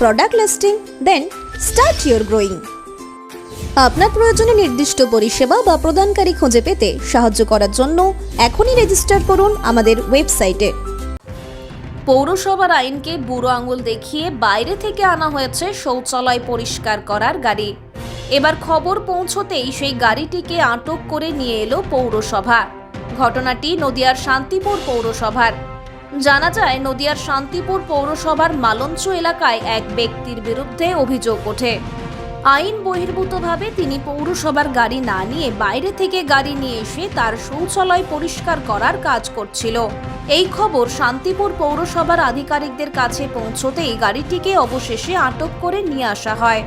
product listing then start your growing আপনার প্রয়োজনে নির্দিষ্ট পরিষেবা বা প্রদানকারী খুঁজে পেতে সাহায্য করার জন্য এখনই রেজিস্টার করুন আমাদের ওয়েবসাইটে পৌরসভার আইনকে বুড়ো আঙুল দেখিয়ে বাইরে থেকে আনা হয়েছে শৌচালয় পরিষ্কার করার গাড়ি। এবার খবর পৌঁছতেই সেই গাড়িটিকে আটক করে নিয়ে এলো পৌরসভা। ঘটনাটি নদিয়ার শান্তিপুর পৌরসভার। জানা যায়, নদিয়ার শান্তিপুর পৌরসভার মালঞ্চ এলাকায় এক ব্যক্তির বিরুদ্ধে অভিযোগ ওঠে। আইন বহির্ভূতভাবে তিনি পৌরসভার গাড়ি না নিয়ে বাইরে থেকে গাড়ি নিয়ে এসে তার শৌচালয় পরিষ্কার করার কাজ করছিল। এই খবর শান্তিপুর পৌরসভার আধিকারিকদের কাছে পৌঁছতেই গাড়িটিকে অবশেষে আটক করে নিয়ে আসা হয়।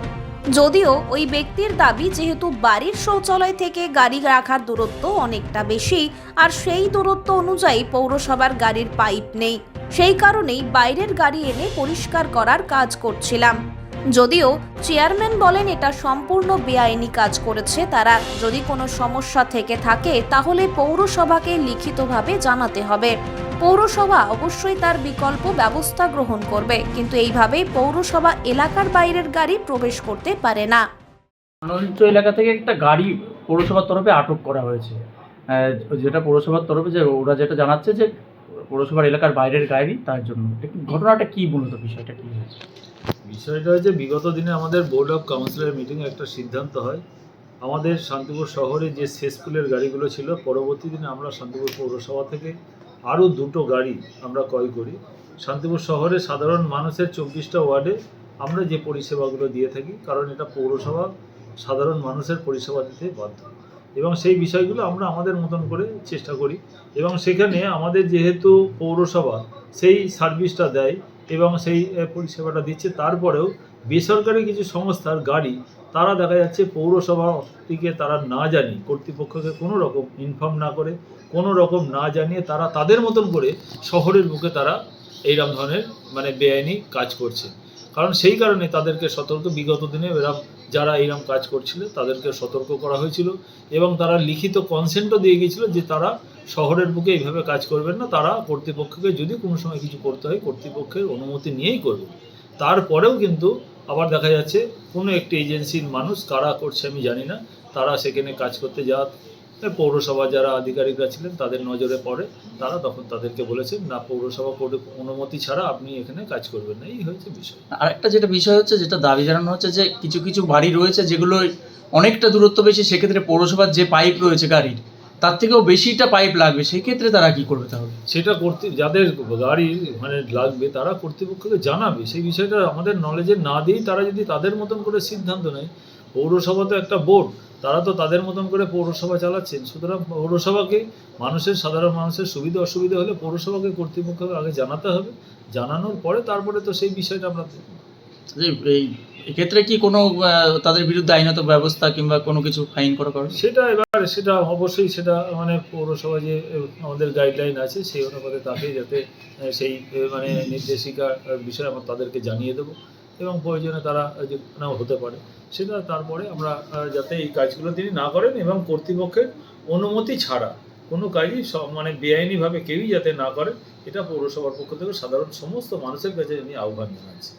যদিও ওই ব্যক্তির দাবি যেহেতু বাড়ির শৌচালয় থেকে গাড়ি রাখার দূরত্ব অনেকটা বেশি, আর সেই দূরত্ব অনুযায়ী পৌরসভার গাড়ির পাইপ নেই। সেই কারণেই বাইরের গাড়ি এনে পরিষ্কার করার কাজ করছিলাম। যদিও চেয়ারম্যান বলেন এটা সম্পূর্ণ বেআইনি কাজ করেছে তারা। যদি কোনো সমস্যা থেকে থাকে, তাহলে পৌরসভাকে লিখিতভাবে জানাতে হবে। পৌরসভা অবশ্যই তার বিকল্প ব্যবস্থা গ্রহণ করবে কিন্তু এইভাবে পৌরসভা এলাকার বাইরের গাড়ি প্রবেশ করতে পারে না। নলিত এলাকা থেকে একটা গাড়ি পৌরসভার তরফে আটক করা হয়েছে। যেটা পৌরসভার তরফে যে ওরা যেটা জানাচ্ছে যে পৌরসভার এলাকার বাইরের গাড়ি তার জন্য। ঘটনাটা কি মূলত বিষয়টা কি হয়েছে? বিষয়টা হচ্ছে বিগত দিনে আমাদের বোর্ড অফ কাউন্সিলের মিটিংয়ে একটা সিদ্ধান্ত হয়। আমাদের শান্তিপুর শহরে যে সেসপুলের গাড়িগুলো ছিল পরবর্তী দিনে আমরা শান্তিপুর পৌরসভা থেকে আরও দুটো গাড়ি আমরা ক্রয় করি। শান্তিপুর শহরে সাধারণ মানুষের চব্বিশটা ওয়ার্ডে আমরা যে পরিষেবাগুলো দিয়ে থাকি, কারণ এটা পৌরসভা, সাধারণ মানুষের পরিষেবা দিতে বাধ্য। এবং সেই বিষয়গুলো আমরা আমাদের মতন করে চেষ্টা করি। এবং সেখানে আমাদের যেহেতু পৌরসভা, সেই সার্ভিসটা দেয় এবং সেই পরিষেবাটা দিচ্ছে। তারপরেও বেসরকারি কিছু সংস্থার গাড়ি, তারা দেখা যাচ্ছে পৌরসভাটিকে তারা না জানিয়ে, কর্তৃপক্ষকে কোনো রকম ইনফর্ম না করে, কোনো রকম না জানিয়ে তারা তাদের মতন করে শহরের বুকে তারা এইরকম ধরনের মানে বেআইনি কাজ করছে। কারণ সেই কারণে তাদেরকে সতর্ক, বিগত দিনে এরম যারা এইরকম কাজ করছিল, তাদেরকে সতর্ক করা হয়েছিল এবং তারা লিখিত কনসেন্টও দিয়ে গিয়েছিল যে তারা শহরের বুকে এইভাবে কাজ করবেন না, তারা কর্তৃপক্ষকে যদি কোনো সময় কিছু করতে হয়, কর্তৃপক্ষের অনুমতি নিয়েই করবে। তারপরেও কিন্তু আবার দেখা যাচ্ছে কোনো একটি এজেন্সির মানুষ কারা করছে আমি জানি না। তারা সেখানে কাজ করতে যাওয়া পৌরসভা যারা আধিকারিকরা ছিলেন তাদের নজরে পড়ে। তারা তখন তাদেরকে বলেছেন, না, পৌরসভা অনুমতি ছাড়া আপনি এখানে কাজ করবেন না। এই হয়েছে বিষয়। আরেকটা যেটা বিষয় হচ্ছে, যেটা দাবি জানানো হচ্ছে যে কিছু কিছু বাড়ি রয়েছে যেগুলো অনেকটা দূরত্ব বেশি। সেক্ষেত্রে পৌরসভার যে পাইপ রয়েছে গাড়ির তার থেকেও বেশিটা পাইপ লাগবে, সেক্ষেত্রে তারা কি করবে তাহলে? সেটা করতে যাদের গাড়ি মানে লাগবে, তারা কর্তৃপক্ষকে জানাবে। সেই বিষয়টা আমাদের নলেজে না দিয়েই তারা যদি তাদের মতন করে সিদ্ধান্ত নেয় পৌরসভা তো একটা বোর্ড তারা তো তাদের মতন করে পৌরসভা চালাচ্ছেন সুতরাং পৌরসভাকে মানুষের, সাধারণ মানুষের সুবিধা, অসুবিধা হলে পৌরসভাকে কর্তৃপক্ষকে আগে জানাতে হবে। জানানোর পরে তারপরে তো সেই বিষয়টা আমরা এই এক্ষেত্রে কি কোনো তাদের বিরুদ্ধে আইনত ব্যবস্থা কিংবা কোনো কিছু ফাইন করা করা? সেটা এবার সেটা অবশ্যই সেটা মানে পৌরসভা যে আমাদের গাইডলাইন আছে সেই অনুপাতে তাকে যাতে সেই মানে নির্দেশিকার বিষয়ে আমরা তাদেরকে জানিয়ে দেবো এবং প্রয়োজনে তারা যে নাও হতে পারে। সেটা তারপরে আমরা যাতে এই কাজগুলো তিনি না করেন এবং কর্তৃপক্ষের অনুমতি ছাড়া কোনো কাজই মানে বেআইনিভাবে কেউই যাতে না করে, এটা পৌরসভার পক্ষ থেকে সাধারণ সমস্ত মানুষের কাছে আমি আহ্বান জানাচ্ছি।